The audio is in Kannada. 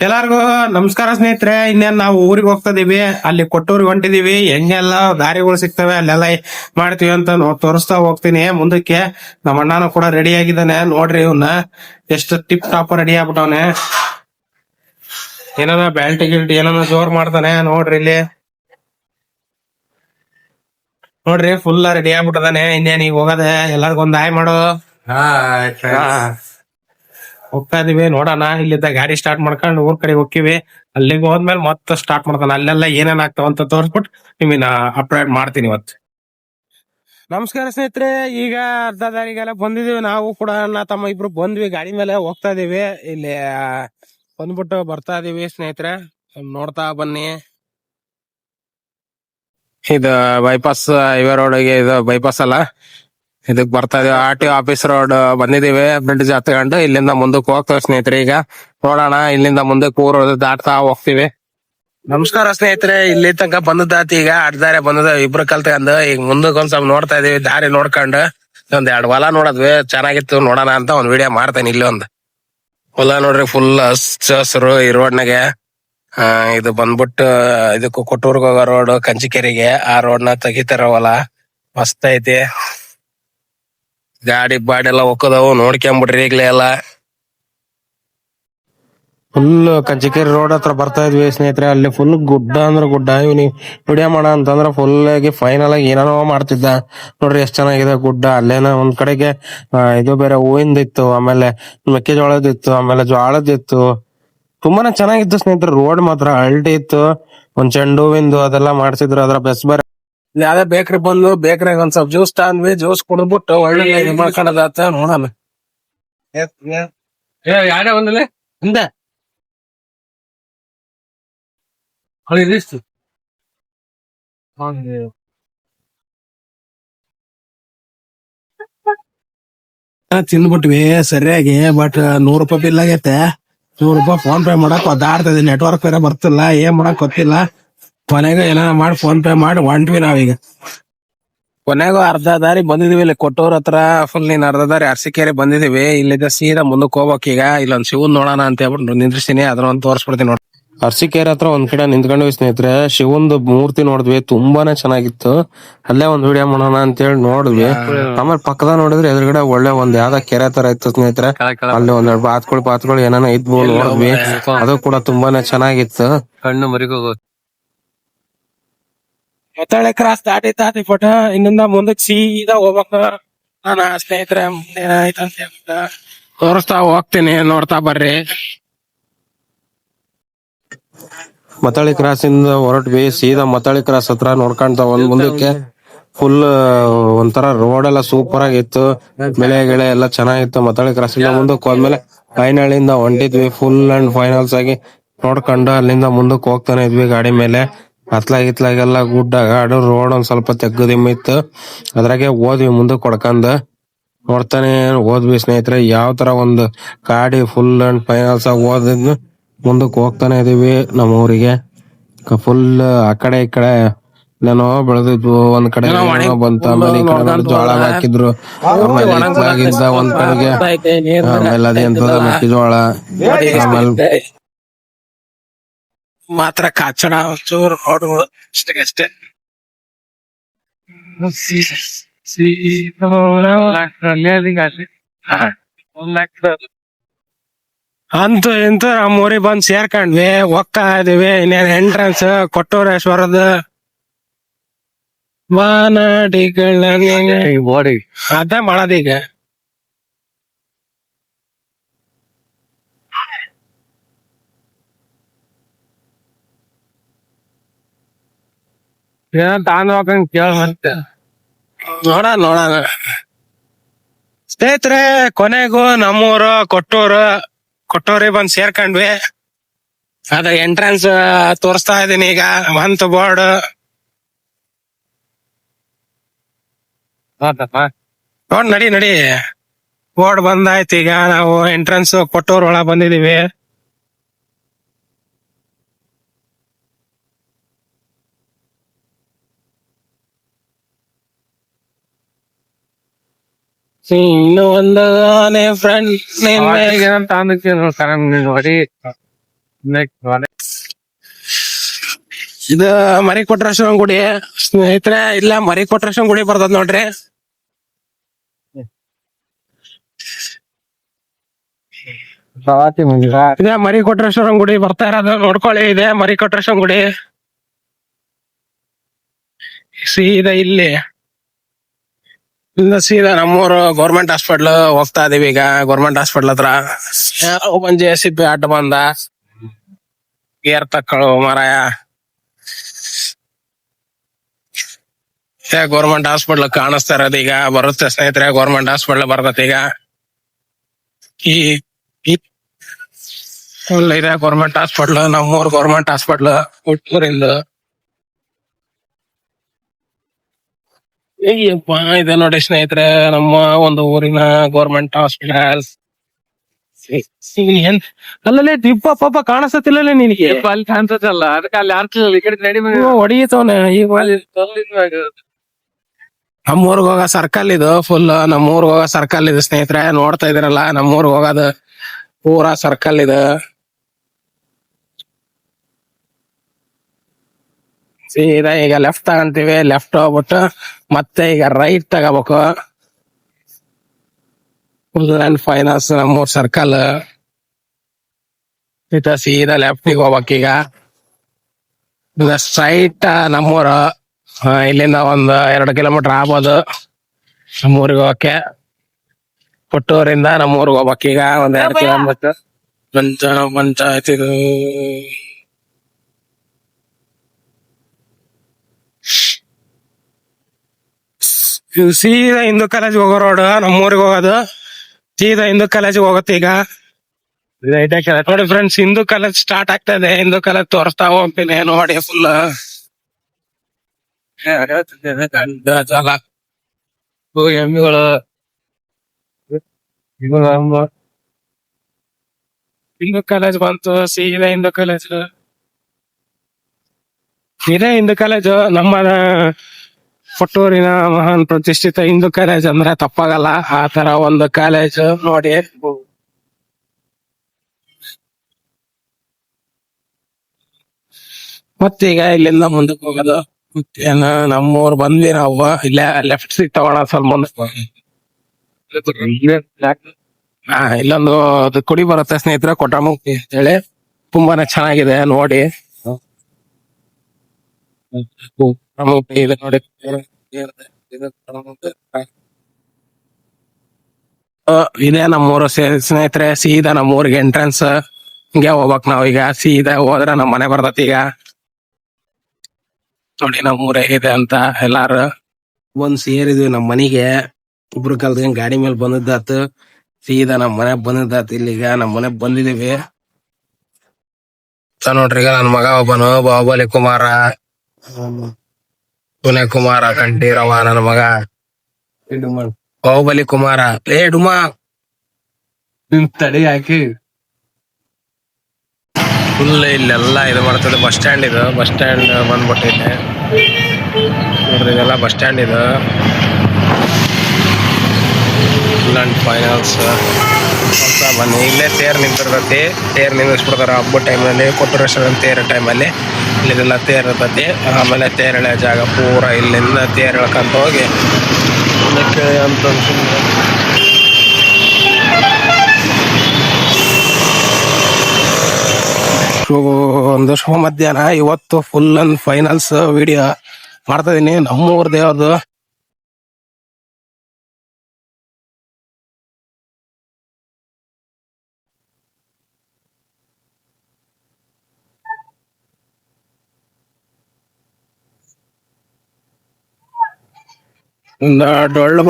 ಎಲ್ಲಾರ್ಗು ನಮಸ್ಕಾರ ಸ್ನೇಹಿತರೆ ಇನ್ನೇನ್ ನಾವು ಊರಿಗೆ ಹೋಗ್ತಾ ಇದೀವಿ ಅಲ್ಲಿ ಕೊಟ್ಟೂರಿಗೆ ಹೊಂಟಿದೀವಿ ಹೆಂಗೆಲ್ಲ ದಾರಿಗಳು ಸಿಗ್ತವೆ ಅಲ್ಲೆಲ್ಲ ಮಾಡ್ತೀವಿ ಅಂತ ತೋರಿಸ್ತಾ ಹೋಗ್ತೀನಿ. ಮುಂದಕ್ಕೆ ನಮ್ಮ ಅಣ್ಣನೂ ಕೂಡ ರೆಡಿ ಆಗಿದ್ದಾನೆ ನೋಡ್ರಿ ಇವನ್ನ ಎಷ್ಟು ಟಿಪ್ ಟಾಪ್ ರೆಡಿ ಆಗ್ಬಿಟ್ಟವನೆ. ಏನಾನ ಬ್ಯಾಲ್ಟ್ ಗಿಲ್ಟ್ ಏನಾನ ಜೋರ್ ಮಾಡ್ತಾನೆ ನೋಡ್ರಿ ಇಲ್ಲಿ. ನೋಡ್ರಿ ಫುಲ್ ರೆಡಿ ಆಗ್ಬಿಟ್ಟದಾನೆ ಇನ್ನೇನ್ ಈಗ ಹೋಗದೆ ಎಲ್ಲಾರ್ಗೊಂದ್ ಆಯ್ ಮಾಡು. ಹಾ. ಹೋಗ್ತಾ ಇದೀವಿ ನೋಡೋಣ. ಇಲ್ಲಿದ್ದ ಗಾಡಿ ಸ್ಟಾರ್ಟ್ ಮಾಡ್ಕೊಂಡು ಊರ್ ಕಡೆ ಹೋಗ್ತೀವಿ ಅಲ್ಲಿಗೆ ಹೋದ್ಮೇಲೆ ಮತ್ತ ಸ್ಟಾರ್ಟ್ ಮಾಡ್ತಾನೆ. ಅಲ್ಲೆಲ್ಲ ಏನೇನ್ ಆಗ್ತಾವ ಅಂತ ತೋರಿಸ್ಬಿಟ್ಟು ನಿಮಗೆ ಅಪ್ಡೇಟ್ ಮಾಡ್ತೀನಿ ಇವತ್ತು. ನಮಸ್ಕಾರ ಸ್ನೇಹಿತರೆ. ಈಗ ಅರ್ಧ ದಾರಿಗೆಲ್ಲ ಬಂದಿದೀವಿ. ನಾವು ಕೂಡ ನಾ ತಮ್ಮ ಇಬ್ರು ಬಂದ್ವಿ. ಗಾಡಿ ಮೇಲೆ ಹೋಗ್ತಾ ಇದೀವಿ ಇಲ್ಲಿ ಬಂದ್ಬಿಟ್ಟು ಬರ್ತಾ ಇದೀವಿ ಸ್ನೇಹಿತರೆ ನೋಡ್ತಾ ಬನ್ನಿ. ಇದು ಬೈಪಾಸ್ ಹೈವೇ ರೋಡ್ಗೆ ಇದು ಬೈಪಾಸ್ ಅಲ್ಲ. ಇದಕ್ ಬರ್ತಾ ಇದೀವಿ ಆರ್ ಟಿ ಆಫೀಸ್ ರೋಡ್ ಬಂದಿದೀವಿ. ಬ್ರಿಡ್ಜ್ ಹತ್ಕೊಂಡು ಇಲ್ಲಿಂದ ಮುಂದಕ್ಕೆ ಹೋಗ್ತೇವೆ ಸ್ನೇಹಿತರೆ ಈಗ. ನೋಡೋಣ ಇಲ್ಲಿಂದ ಮುಂದಕ್ಕೆ ಊರು ದಾಟ್ತಾ ಹೋಗ್ತಿವಿ. ನಮಸ್ಕಾರ ಸ್ನೇಹಿತರೆ. ಇಲ್ಲಿ ತನಕ ಬಂದದಾತಿ ಈಗ. ಅಡ್ದಾರೆ ಬಂದದ ಇಬ್ರು ಕಲ್ತ್ಕೊಂಡು ಈಗ ಮುಂದಕ್ಕೆ ಒಂದ್ ಸ್ವಲ್ಪ ನೋಡ್ತಾ ಇದೀವಿ. ದಾರಿ ನೋಡ್ಕೊಂಡು. ಒಂದ್ ಎರಡ್ ಹೊಲ ನೋಡದ್ವಿ. ಚೆನ್ನಾಗಿತ್ತು. ನೋಡೋಣ ಅಂತ ಒಂದ್ ವಿಡಿಯೋ ಮಾಡ್ತೇನೆ ಇಲ್ಲಿ ಒಂದ್. ಹೊಲ ನೋಡ್ರಿ ಫುಲ್ ಹಚ್ಚ ಹಸಿರು ಈ ರೋಡ್ನಾಗೆ ಆ, ಇದು ಬಂದ್ಬಿಟ್ಟು ಇದಕ್ಕೂ ಕೊಟ್ಟೂರ್ಗ ಹೋಗೋ ರೋಡ್ ಕಂಚಿಕೆರೆಗೆ. ಆ ರೋಡ್ನ ತೆಗಿತಾರ ಹೊಲ. ಮಸ್ತ್ ಐತಿ. ಗಾಡಿ ಬಾಡಿ ಎಲ್ಲ ಒಕ್ಕದವು ನೋಡ್ಕೊಂಬಿಡ್ರಿ ಈಗ್ಲೇ ಎಲ್ಲ. ಫುಲ್ ಕಂಚಿಕೇರಿ ರೋಡ್ ಹತ್ರ ಬರ್ತಾ ಇದ್ವಿ ಸ್ನೇಹಿತರೆ, ಅಲ್ಲಿ ಫುಲ್ ಗುಡ್ಡ ಅಂದ್ರೆ ಗುಡ್ಡ. ಇವನಿ ವಿಡಿಯೋ ಮಾಡ ಅಂತಂದ್ರೆ ಫುಲ್ ಆಗಿ ಫೈನಲ್ ಆಗಿ ಏನೇನೋ ಮಾಡ್ತಿದ್ದ. ನೋಡ್ರಿ ಎಷ್ಟ್ ಚೆನ್ನಾಗಿದೆ ಗುಡ್ಡ. ಅಲ್ಲೇನ ಒಂದ್ ಕಡೆಗೆ ಇದು ಬೇರೆ ಹೂವಿಂದಿತ್ತು, ಆಮೇಲೆ ಮೆಕ್ಕೆಜೋಳದಿತ್ತು, ಆಮೇಲೆ ಜೋಳದಿತ್ತು ತುಂಬಾನೇ ಚೆನ್ನಾಗಿತ್ತು ಸ್ನೇಹಿತರೆ ರೋಡ್ ಮಾತ್ರ. ಅಲ್ಟಿ ಇತ್ತು, ಒಂದ್ ಚೆಂಡು ಹೂವಿಂದು ಅದೆಲ್ಲ ಮಾಡ್ಸಿದ್ರು, ಅದ್ರ ಬೆಸ್ ಬೇರೆ. ಯಾವ್ದೇ ಬೇಕ್ರಿ ಬಂದು ಬೇಕ್ರಿಯಾಗ ಒಂದ್ ಸ್ವಲ್ಪ ಜ್ಯೂಸ್ ತಂದ್ವಿ ಜ್ಯೂಸ್ ಕುಡಿದ್ಬಿಟ್ಟು ಒಳ್ಳೆ ಇದು ಮಾಡ್ಕೊಳ್ಳೋದಾತ ನೋಡೋಣ. ಯಾರೇ ಒಂದಲ್ಲಿ ಹಿಂದೆ. ಇದಿಷ್ಟು ತಿಂದ್ಬಿಟ್ವಿ ಸರಿಯಾಗಿ ಬಟ್ ನೂರ್ ರೂಪಾಯಿ ಬಿಲ್ ಆಗೈತೆ. ನೂರ್ ರೂಪಾಯಿ ಫೋನ್ ಪೇ ಮಾಡಕ್ ಒದ್ದಾಡ್ತದೆ ನೆಟ್ವರ್ಕ್ ಬೇರೆ ಬರ್ತಿಲ್ಲ ಏನ್ ಮಾಡಕ್ ಗೊತ್ತಿಲ್ಲ. ಕೊನೆಗೆ ಎಲ್ಲ ಮಾಡಿ ಫೋನ್ ಪೇ ಮಾಡಿ ಹೊಂಟ್ವಿ ನಾವೀಗ. ಕೊನೆಗೂ ಅರ್ಧ ದಾರಿ ಬಂದಿದೀವಿ ಇಲ್ಲಿ ಕೊಟ್ಟೋರ್ ಹತ್ರ. ಫುಲ್ ನೀನ್ ಅರ್ಧ ದಾರಿ ಅರಸಿಕೆರೆ ಬಂದಿದೀವಿ. ಇಲ್ಲಿಂದ ಸೀದಾ ಮುಂದಕ್ಕೆ ಹೋಗ್ಬೇಕು ಈಗ. ಇಲ್ಲೊಂದ್ ಶಿವನ್ ನೋಡೋಣ ಅಂತ ಹೇಳ್ಬಿಟ್ಟು ನಿಂದ್ರಿಸ್ತೀನಿ. ಅದ್ರ ಒಂದು ತೋರಿಸ್ಬಿಡ್ತೀನಿ ನೋಡಿ. ಅರಸಿಕೆರೆ ಹತ್ರ ಒಂದ್ ಕಡೆ ನಿಂತ್ಕೊಂಡ್ವಿ ಸ್ನೇಹಿತರೆ. ಶಿವಂದು ಮೂರ್ತಿ ನೋಡಿದ್ವಿ. ತುಂಬಾನೇ ಚೆನ್ನಾಗಿತ್ತು. ಅಲ್ಲೇ ಒಂದ್ ವಿಡಿಯೋ ಮಾಡೋಣ ಅಂತ ಹೇಳಿ ನೋಡಿದ್ವಿ. ಆಮೇಲೆ ಪಕ್ಕದ ನೋಡಿದ್ರೆ ಎದುರುಗಡೆ ಒಳ್ಳೆ ಒಂದ್ ಯಾವ್ದ ಕೆರೆ ತರ ಇತ್ತು ಸ್ನೇಹಿತರೆ. ಅಲ್ಲಿ ಒಂದೆರಡು ಬಾತ್ಗಳು ಪಾತ್ಗಳು ಏನಾನ ಇದ್ವು ನೋಡಿದ್ವಿ. ಅದು ಕೂಡ ತುಂಬಾನೇ ಚೆನ್ನಾಗಿತ್ತು. ಕಣ್ಣು ಮರಿಗೋಗೋ ಮತ್ತಾಳೆ ಕ್ರಾಸ್ ದಾಟಿ ದಾಟಿ ಫೋಟ ಇನ್ನೊಂದ ಮುಂದಕ್ ಸೀದಾ ಹೋಗ್ಬೇಕ. ನಾನು ಸ್ನೇಹಿತರೆ ಏನಾಯ್ತ ಅಂತ ಹೇಳ್ಬಿಟ್ಟು ತೋರಿಸ್ತಾ ಹೋಗ್ತೀನಿ ನೋಡ್ತಾ ಬರ್ರಿ. ಮತಾಳಿ ಕ್ರಾಸ್ ಇಂದ ಹೊರಟ್ವಿ ಸೀದಾ ಮತಾಳಿ ಕ್ರಾಸ್ ಹತ್ರ ನೋಡ್ಕೊಂತ ಒಂದ್ ಮುಂದಕ್ಕೆ ಫುಲ್ ಒಂಥರ ರೋಡ್ ಎಲ್ಲ ಸೂಪರ್ ಆಗಿತ್ತು ಬೆಳೆ ಗಿಳೆ ಎಲ್ಲ ಚೆನ್ನಾಗಿತ್ತು. ಮತಾಳಿ ಕ್ರಾಸ್ ಇಂದ ಮುಂದಕ್ಕೆ ಹೋದ್ಮೇಲೆ ಫೈನಳಿಂದ ಹೊಂಟಿದ್ವಿ. ಫುಲ್ ಅಂಡ್ ಫೈನಲ್ಸ್ ಆಗಿ ನೋಡ್ಕೊಂಡು ಅಲ್ಲಿಂದ ಮುಂದಕ್ಕೆ ಹೋಗ್ತಾನೆ ಇದ್ವಿ ಗಾಡಿ ಮೇಲೆ. ಹತ್ಲಾಗ್ ಇತ್ಲಾಗೆಲ್ಲ ಗುಡ್ಡ ಗಾಡು ರೋಡ್ ಒಂದ್ ಸ್ವಲ್ಪ ತೆಗ್ಗದಿಮ್ಮಿತ್ತು ಅದ್ರಾಗೆ ಓದ್ವಿ ಮುಂದೆ ಕೊಡ್ಕಂದ ನೋಡ್ತಾನೆ ಓದ್ವಿ ಸ್ನೇಹಿತರೆ ಯಾವ ತರ ಒಂದು ಗಾಡಿ ಫುಲ್ ಅಂಡ್ ಫೈನಲ್ಸ್ ಆಗಿ ಓದಿದ್ನು ಮುಂದಕ್ಕೆ ಹೋಗ್ತಾನೆ ಇದೀವಿ ನಮ್ಮ ಊರಿಗೆ ಫುಲ್ ಆ ಕಡೆ ಈ ಕಡೆ ಏನೋ ಬೆಳೆದಿದ್ವು ಒಂದ್ ಕಡೆ ಏನೋ ಬಂತು ಆಮೇಲೆ ಈ ಕಡೆ ಜೋಳ ಹಾಕಿದ್ರು ಆಮೇಲೆ ಇತ್ಲಾಗಿದ್ದ ಒಂದ್ ಕಡೆಗೆ ಆಮೇಲೆ ಅದೆಂತದ ಮೆಕ್ಕೆಜೋಳ ಆಮೇಲೆ ಮಾತ್ರ ಕಾಚಣ ಒಂಚೂರು ರೋಡ್ಗಳು ಅಷ್ಟೇ ಅಂತೂ ಇಂತೂ ನಮ್ಮ ಊರಿಗೆ ಬಂದ್ ಸೇರ್ಕೊಂಡ್ವಿ. ಹೋಗ್ತಾ ಇದೀವಿ ಇನ್ನೇನ್ ಎಂಟ್ರೆನ್ಸ್ ಕೊಟ್ಟೂರೇಶ್ವರದ ಮಾನಾಡಿಗಳ ಬೋಡಿ ಅದೇ ಮಾಡೋದೀಗ ಏನ್ ತಾನು ಹೋಗಂಗ್ ಕೇಳ ಮತ್ತೆ. ನೋಡೋಣ ನೋಡೋಣ ಸ್ನೇಹಿತರೆ ಕೊನೆಗೂ ನಮ್ಮೂರು ಕೊಟ್ಟೂರು ಕೊಟ್ಟೂರಿಗೆ ಬಂದ್ ಸೇರ್ಕೊಂಡ್ವಿ. ಅದ ಎಂಟ್ರೆನ್ಸ್ ತೋರಿಸ್ತಾ ಇದೀನಿ ಈಗ ಮಂತ್ ಬೋರ್ಡ್ ನೋಡ್ ನಡಿ ನಡಿ. ಬೋರ್ಡ್ ಬಂದಾಯ್ತು ಈಗ ನಾವು ಎಂಟ್ರೆನ್ಸ್ ಕೊಟ್ಟೂರ್ ಒಳಗ್ ಬಂದಿದೀವಿ. ಇನ್ನು ಒಂದು ಫ್ರೆಂಡ್ ತಾಂದಕ್ಕೆ ನೋಡಿ ಇದು ಮರಿ ಗುಡಿ. ಸ್ನೇಹಿತರೆ ಇಲ್ಲ ಮರಿ ಕೊಟ್ರೇಶ್ವರ ಗುಡಿ ಬರ್ತದ ನೋಡ್ರಿ. ಇದೇ ಮರಿ ಕೊಟ್ರೇಶ್ವರ ಗುಡಿ ಬರ್ತಾ ಇರೋದು ನೋಡ್ಕೊಳ್ಳಿ ಇದೆ ಮರಿ ಕೊಟ್ರೇಶ್ವರ ಗುಡಿ. ಸೀದಾ ಇಲ್ಲಿ. ಇಲ್ಲ ಸೀದಾ ನಮ್ಮೂರು ಗೌರ್ಮೆಂಟ್ ಹಾಸ್ಪಿಟ್ಲ್ ಹೋಗ್ತಾ ಇದೀವಿ ಈಗ. ಗೌರ್ಮೆಂಟ್ ಹಾಸ್ಪಿಟ್ಲ್ ಹತ್ರ. ಒಂದ್ ಜೆ ಸಿ ಪಿ ಆಟ ಬಂದ. ಗೇರ್ ತಕ್ಕಳು ಮಾರಾಯ. ಗೌರ್ಮೆಂಟ್ ಹಾಸ್ಪಿಟ್ಲ್ ಕಾಣಿಸ್ತಾ ಇರೋದು ಈಗ. ಬರುತ್ತೆ ಸ್ನೇಹಿತರೆ ಗೌರ್ಮೆಂಟ್ ಹಾಸ್ಪಿಟ್ಲ್ ಬರ್ತೈತೆ ಈಗ. ಈ ಇದೆ ಗೌರ್ಮೆಂಟ್ ಹಾಸ್ಪಿಟ್ಲ್ ನಮ್ಮೂರ್ ಗೌರ್ಮೆಂಟ್ ಹಾಸ್ಪಿಟ್ಲ್ ಹುಟ್ಟೂರಿಂದ ಅಯ್ಯಪ್ಪ ಇದೆ ನೋಡಿ ಸ್ನೇಹಿತರೆ ನಮ್ಮ ಒಂದು ಊರಿನ ಗೌರ್ಮೆಂಟ್ ಹಾಸ್ಪಿಟಲ್ ಏನ್ ಅಲ್ಲಲ್ಲೇ ದಿಬ್ಬ ಪಾಪ ಕಾಣಿಸತಿಲ್ಲ ನಿನಗೆ? ಅಲ್ಲಿ ಕಾಣ್ತದಲ್ಲ ಅದಕ್ಕೆ ಅಲ್ಲಿ ಆರ್ತಿಲ್ಲ ಈ ಕಡೆ ನಡಿ ಹೊಡಿತವನೆ. ಈಗ ನಮ್ಮೂರ್ಗ್ ಹೋಗೋ ಸರ್ಕಲ್ ಇದು ಫುಲ್ ನಮ್ಮೂರ್ಗ್ ಹೋಗೋ ಸರ್ಕಲ್ ಇದು ಸ್ನೇಹಿತರೆ. ನೋಡ್ತಾ ಇದ್ರಲ್ಲ ನಮ್ಮೂರ್ಗ್ ಹೋಗೋದು ಪೂರಾ ಸರ್ಕಲ್ ಇದು. ಸೀದಾ ಈಗ ಲೆಫ್ಟ್ ತಗೊಂತೀವಿ ಲೆಫ್ಟ್ ಹೋಗ್ಬಿಟ್ಟು ಮತ್ತೆ ಈಗ ರೈಟ್ ತಗೋಬೇಕು. ಫುಲ್ ಅಂಡ್ ಫೈನಾನ್ಸ್ ನಮ್ಮೂರ್ ಸರ್ಕಲ್ ಇದ ಸೀದಾ ಲೆಫ್ಟಿಗೆ ಹೋಗ್ಬೇಕೀಗ ಸ್ಟ್ರೈಟ್ ನಮ್ಮೂರು ಇಲ್ಲಿಂದ ಒಂದ್ ಎರಡು ಕಿಲೋಮೀಟರ್ ಆಗ್ಬೋದು ನಮ್ಮೂರಿಗೆ ಹೋಗಕ್ಕೆ. ಪುಟ್ಟೂರಿಂದ ನಮ್ಮೂರಿಗೆ ಈಗ ಒಂದ್ ಎರಡು ಕಿಲೋಮೀಟರ್ ಮಂಚ ಮಂಚ ಇದು. ಸೀದಾ ಹಿಂದೂ ಕಾಲೇಜ್ ಹೋಗೋ ರೋಡ್ ನಮ್ಮೂರಿಗೆ ಹೋಗೋದು. ಸೀದಾ ಹಿಂದೂ ಕಾಲೇಜಿಗೆ ಹೋಗುತ್ತೆ ಈಗ. ನೋಡಿ ಫ್ರೆಂಡ್ಸ್ ಹಿಂದೂ ಕಾಲೇಜ್ ಸ್ಟಾರ್ಟ್ ಆಗ್ತಾ ಇದೆ. ಹಿಂದೂ ಕಾಲೇಜ್ ತೋರಿಸ್ತಾ ಹೋಗ್ತೀನಿ ನೋಡಿ ಫುಲ್ ಎಮ್ಮಿಗಳು ಹಿಂದೂ ಕಾಲೇಜ್ ಬಂತು, ಸೀದಾ ಹಿಂದೂ ಕಾಲೇಜ್ ಇದೇ ಹಿಂದೂ ಕಾಲೇಜು ನಮ್ಮ ಕೊಟ್ಟೂರಿನ ಮಹಾನ್ ಪ್ರತಿಷ್ಠಿತ ಹಿಂದೂ ಕಾಲೇಜ್ ಅಂದ್ರೆ ತಪ್ಪಾಗಲ್ಲ. ಆ ತರ ಒಂದು ಕಾಲೇಜ್ ನೋಡಿ. ಮತ್ತೀಗ ಇಲ್ಲಿಂದ ಮುಂದಕ್ಕೆ ಹೋಗೋದು. ಏನ ನಮ್ಮೂರ್ ಬಂದ್ವಿ ನಾವು. ಇಲ್ಲೇ ಲೆಫ್ಟ್ ಸೀಟ್ ತಗೋಣ ಸ್ವಲ್ಪ ಮುಂದೆ ಹಾ, ಇಲ್ಲೊಂದು ಅದು ಕುಡಿ ಬರುತ್ತೆ ಸ್ನೇಹಿತರೆ, ಕೊಟ್ರಮುಖಿ ಅಂತ ಹೇಳಿ ತುಂಬಾನೇ ಚೆನ್ನಾಗಿದೆ, ನೋಡಿ. ಇದೆ ನೋಡಿ. ಇದು ನಮ್ಮೂರು ಸ್ನೇಹಿತರೆ ಸೀದಾ ನಮ್ಮೂರಿಗೆ ಎಂಟ್ರೆನ್ಸ್ ಹಿಂಗೆ ಹೋಗ್ಬೇಕ್ ನಾವ್ ಈಗ. ಸೀದಾ ಹೋದ್ರೆ ನಮ್ ಮನೆ ಬರ್ತತಿ ಈಗ. ನೋಡಿ ನಮ್ಮೂರ ಹೇಗಿದೆ ಅಂತ ಎಲ್ಲಾರು. ಒಂದ್ ಸೇರಿದ್ವಿ ನಮ್ಮ ಮನಿಗೆ. ಇಬ್ರು ಕಲ್ತ್ಕೊಂಡ್ ಗಾಡಿ ಮೇಲೆ ಬಂದದ್ದಾತು. ಸೀದಾ ನಮ್ ಮನೆ ಬಂದಿದ್ದಾತು ಇಲ್ಲಿಗ. ನಮ್ ಮನೆ ಬಂದಿದೀವಿ. ತ ನೋಡ್ರಿ ಈಗ ನನ್ ಮಗ ಒಬ್ಬನು ಬಾಹುಬಲಿ ಕುಮಾರ. ಪುಣೆ ಕುಮಾರ ಕಂಠೀರವ ನನ್ನ ಮಗ. ಬಾಹುಬಲಿ ಕುಮಾರ. ಏ ಡುಮಾ. ತಡಿ ಹಾಕಿ ಫುಲ್ ಇಲ್ಲೆಲ್ಲ ಇದು ಮಾಡ್ತದೆ ಬಸ್ ಸ್ಟ್ಯಾಂಡ್ ಇದು. ಬಸ್ ಸ್ಟ್ಯಾಂಡ್ ಬಂದ್ಬಿಟ್ಟೈತೆ ನೋಡ್ರಿ ಇದೆಲ್ಲ ಬಸ್ ಸ್ಟ್ಯಾಂಡ್ ಇದು. ಫೈನಲ್ಸ್ ಫೈನಾನ್ಸ್ ಸ್ವಲ್ಪ ಬನ್ನಿ. ಇಲ್ಲೇ ತೇರು ನಿಂತಿರ್ತೈತಿ. ತೇರು ನಿಂದಿಸ್ಬಿಡ್ತಾರೆ ಹಬ್ಬದ ಟೈಮಲ್ಲಿ ರೆಸ್ಟೋರೆಂಟ್ ತೇರ ಟೈಮಲ್ಲಿ ಇಲ್ಲಿದೆಲ್ಲ ತೇರು ಇರ್ತೈತಿ. ಆಮೇಲೆ ತೇರು ಎಳೆಯೋ ಜಾಗ ಪೂರ ಇಲ್ಲಿಂದ ತೇರು ಎಳ್ಕೊಂತ ಹೋಗಿ. ಅದಕ್ಕೆ ಅಂತ ಒಂದು ಶುಭ ಮಧ್ಯಾಹ್ನ ಇವತ್ತು ಫುಲ್ ಅಂಡ್ ಫೈನಲ್ಸ್ ವಿಡಿಯೋ ಮಾಡ್ತಾ ಇದ್ದೀನಿ ನಮ್ಮೂರ್ದೇ ಅದು ಒಂದು ಡೊಳ್ಳು